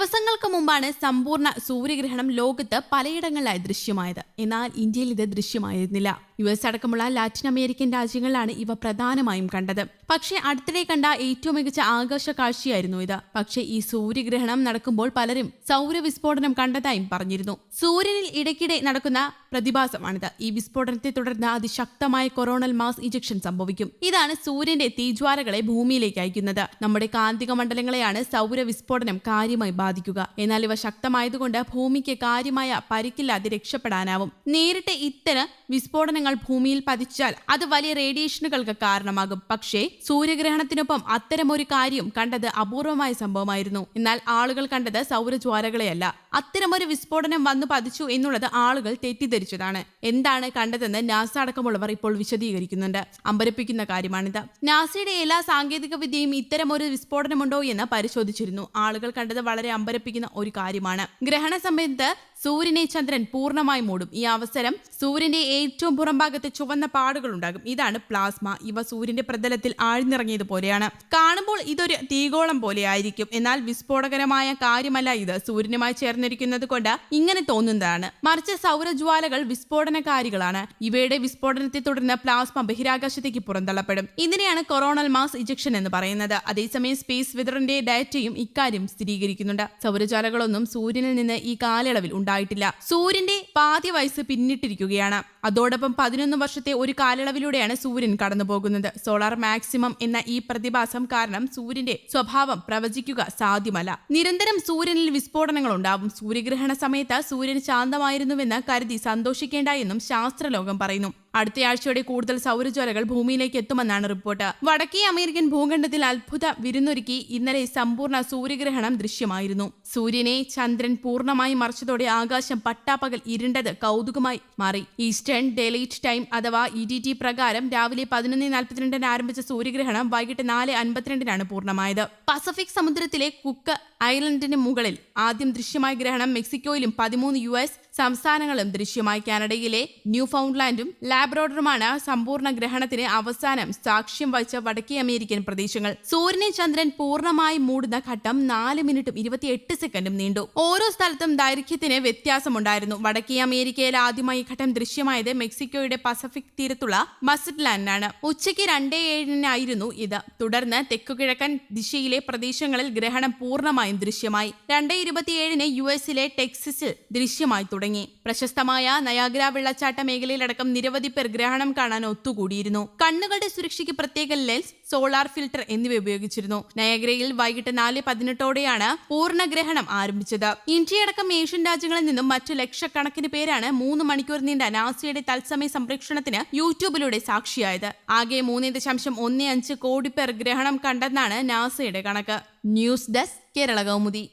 ദിവസങ്ങൾക്ക് മുമ്പാണ് സമ്പൂർണ സൂര്യഗ്രഹണം ലോകത്ത് പലയിടങ്ങളിലായി ദൃശ്യമായത്. എന്നാൽ ഇന്ത്യയിൽ ഇത് ദൃശ്യമായിരുന്നില്ല. യു എസ് അടക്കമുള്ള ലാറ്റിൻ അമേരിക്കൻ രാജ്യങ്ങളിലാണ് ഇവ പ്രധാനമായും കണ്ടത്. പക്ഷേ അടുത്തിടെ കണ്ട ഏറ്റവും മികച്ച ആകാശ കാഴ്ചയായിരുന്നു ഇത്. പക്ഷേ ഈ സൂര്യഗ്രഹണം നടക്കുമ്പോൾ പലരും സൗരവിസ്ഫോടനം കണ്ടതായും പറഞ്ഞിരുന്നു. സൂര്യനിൽ ഇടയ്ക്കിടെ നടക്കുന്ന പ്രതിഭാസമാണിത്. ഈ വിസ്ഫോടനത്തെ തുടർന്ന് അതിശക്തമായ കൊറോണൽ മാസ് ഇജക്ഷൻ സംഭവിക്കും. ഇതാണ് സൂര്യന്റെ തീജ്വാലകളെ ഭൂമിയിലേക്ക് അയക്കുന്നത്. നമ്മുടെ കാന്തിക മണ്ഡലങ്ങളെയാണ് സൗര വിസ്ഫോടനം കാര്യമായി ബാധിക്കുക. എന്നാൽ ഇവ ശക്തമായതുകൊണ്ട് ഭൂമിക്ക് കാര്യമായ പരിക്കില്ലാതെ രക്ഷപ്പെടാനാവും. നേരിട്ട് ഇത്തരം വിസ്ഫോടനങ്ങൾ ഭൂമിയിൽ പതിച്ചാൽ അത് വലിയ റേഡിയേഷനുകൾക്ക് കാരണമാകും. പക്ഷേ സൂര്യഗ്രഹണത്തിനൊപ്പം അത്തരമൊരു കാര്യം കണ്ടത് അപൂർവമായ സംഭവമായിരുന്നു. എന്നാൽ ആളുകൾ കണ്ടത് സൗരജ്വാലകളെയല്ല. അത്തരമൊരു വിസ്ഫോടനം വന്നു പതിച്ചു എന്നുള്ളത് ആളുകൾ തെറ്റിദ്ധരിച്ചതാണ്. എന്താണ് കണ്ടതെന്ന് നാസ അടക്കമുള്ളവർ ഇപ്പോൾ വിശദീകരിക്കുന്നുണ്ട്. അമ്പരപ്പിക്കുന്ന കാര്യമാണിത്. നാസയുടെ എല്ലാ സാങ്കേതിക വിദ്യയും ഇത്തരമൊരു വിസ്ഫോടനമുണ്ടോ എന്ന് പരിശോധിച്ചിരുന്നു. ആളുകൾ കണ്ടത് വളരെ അമ്പരപ്പിക്കുന്ന ഒരു കാര്യമാണ്. ഗ്രഹണ സമയത്ത് സൂര്യനെ ചന്ദ്രൻ പൂർണമായി മൂടും. ഈ അവസരം സൂര്യന്റെ ഏറ്റവും പുറംഭാഗത്ത് ചുവന്ന പാടുകൾ ഉണ്ടാകും ഇതാണ് പ്ലാസ്മ. ഇവ സൂര്യന്റെ പ്രതലത്തിൽ ആഴ്ന്നിറങ്ങിയതുപോലെയാണ് കാണുമ്പോൾ ഇതൊരു തീകോളം പോലെ ആയിരിക്കും എന്നാൽ വിസ്ഫോടകരമായ കാര്യമല്ല ഇത്. സൂര്യനുമായി ചേർന്നിരിക്കുന്നത് കൊണ്ട് ഇങ്ങനെ തോന്നുന്നതാണ്. മറിച്ച് സൗരജ്വാലകൾ വിസ്ഫോടനകാരികളാണ്. ഇവയുടെ വിസ്ഫോടനത്തെ തുടർന്ന് പ്ലാസ്മ ബഹിരാകാശത്തേക്ക് പുറന്തള്ളപ്പെടും. ഇതിനെയാണ് കൊറോണൽ മാസ് ഇജക്ഷൻ എന്ന് പറയുന്നത്. അതേസമയം സ്പേസ് വെതറിന്റെ ഡയറ്റയും ഇക്കാര്യം സ്ഥിരീകരിക്കുന്നുണ്ട്. സൗരജ്വാലകളൊന്നും സൂര്യനിൽ നിന്ന് ഈ കാലയളവിൽ ഉണ്ടായിട്ടില്ല. സൂര്യന്റെ പാതി വയസ്സ് പിന്നിട്ടിരിക്കുകയാണ്. അതോടൊപ്പം പതിനൊന്ന് വർഷത്തെ ഒരു കാലയളവിലൂടെയാണ് സൂര്യൻ കടന്നുപോകുന്നത്. സോളാർ മാക്സിമം എന്ന ഈ പ്രതിഭാസം കാരണം സൂര്യന്റെ സ്വഭാവം പ്രവചിക്കുക സാധ്യമല്ല. നിരന്തരം സൂര്യനിൽ വിസ്ഫോടനങ്ങൾ ഉണ്ടാവും. സൂര്യഗ്രഹണ സമയത്ത് സൂര്യൻ ശാന്തമായിരുന്നുവെന്ന് കരുതി സന്തോഷിക്കേണ്ട എന്നും ശാസ്ത്രലോകം പറയുന്നു. അടുത്തയാഴ്ചയോടെ കൂടുതൽ സൗരജ്വലകൾ ഭൂമിയിലേക്ക് എത്തുമെന്നാണ് റിപ്പോർട്ട്. വടക്കേ അമേരിക്കൻ ഭൂഖണ്ഡത്തിൽ അത്ഭുത വിരുന്നൊരുക്കി ഇന്നലെ സമ്പൂർണ സൂര്യഗ്രഹണം ദൃശ്യമായിരുന്നു. സൂര്യനെ ചന്ദ്രൻ പൂർണമായി മറച്ചതോടെ ആകാശം പട്ടാപ്പകൽ ഇരുണ്ടത് കൗതുകമായി മാറി. ഈസ്റ്റേൺ ഡെലൈറ്റ് ടൈം അഥവാ ഇ ഡി ടി പ്രകാരം രാവിലെ പതിനൊന്ന് നാൽപ്പത്തിരണ്ടിന് ആരംഭിച്ച സൂര്യഗ്രഹണം വൈകിട്ട് നാല് അൻപത്തിരണ്ടിനാണ് പൂർണമായത്. പസഫിക് സമുദ്രത്തിലെ കുക്ക് ഐലൻഡിന് മുകളിൽ ആദ്യം ദൃശ്യമായ ഗ്രഹണം മെക്സിക്കോയിലും പതിമൂന്ന് യു എസ് സംസ്ഥാനങ്ങളും ദൃശ്യമായി. കാനഡയിലെ ന്യൂ ഫൗണ്ട്ലാൻഡും ലാബ്രോഡറുമാണ് സമ്പൂർണ ഗ്രഹണത്തിന് അവസാനം സാക്ഷ്യം വഹിച്ച വടക്കേ അമേരിക്കൻ പ്രദേശങ്ങൾ. സൂര്യനെ ചന്ദ്രൻ പൂർണമായി മൂടുന്ന ഘട്ടം നാല് മിനിറ്റും ഇരുപത്തിയെട്ട് സെക്കൻഡും നീണ്ടു. ഓരോ സ്ഥലത്തും ദൈർഘ്യത്തിന് വ്യത്യാസമുണ്ടായിരുന്നു. വടക്കേ അമേരിക്കയിൽ ആദ്യമായി ഘട്ടം ദൃശ്യമായത് മെക്സിക്കോയുടെ പസഫിക് തീരത്തുള്ള മസിറ്റ്ലാൻഡിനാണ് ഉച്ചയ്ക്ക് രണ്ടേ ഏഴിനായിരുന്നു ഇത്. തുടർന്ന് തെക്കുകിഴക്കൻ ദിശയിലെ പ്രദേശങ്ങളിൽ ഗ്രഹണം പൂർണമായും ദൃശ്യമായി. രണ്ടേ ഇരുപത്തിയേഴിന് യു എസിലെ ടെക്സസിൽ ദൃശ്യമായി തുടങ്ങി. പ്രശസ്തമായ നയാഗ്ര വെള്ളച്ചാട്ട മേഖലയിലടക്കം നിരവധി പേർ ഗ്രഹണം കാണാൻ ഒത്തുകൂടിയിരുന്നു. കണ്ണുകളുടെ സുരക്ഷയ്ക്ക് പ്രത്യേക ലെൻസ് സോളാർ ഫിൽട്ടർ എന്നിവ ഉപയോഗിച്ചിരുന്നു. നയഗ്രയിൽ വൈകിട്ട് നാല് പതിനെട്ടോടെയാണ് പൂർണഗ്രഹണം ആരംഭിച്ചത്. ഇന്ത്യയടക്കം ഏഷ്യൻ രാജ്യങ്ങളിൽ നിന്നും മറ്റു ലക്ഷക്കണക്കിന് പേരാണ് മൂന്ന് മണിക്കൂർ നീണ്ട നാസയുടെ തത്സമയ സംപ്രേക്ഷണത്തിന് യൂട്യൂബിലൂടെ സാക്ഷിയായത്. ആകെ മൂന്ന് ദശാംശം ഒന്ന് അഞ്ച് കോടി പേർ ഗ്രഹണം കണ്ടെന്നാണ് നാസയുടെ കണക്ക്. News desk Kerala Kaumudi.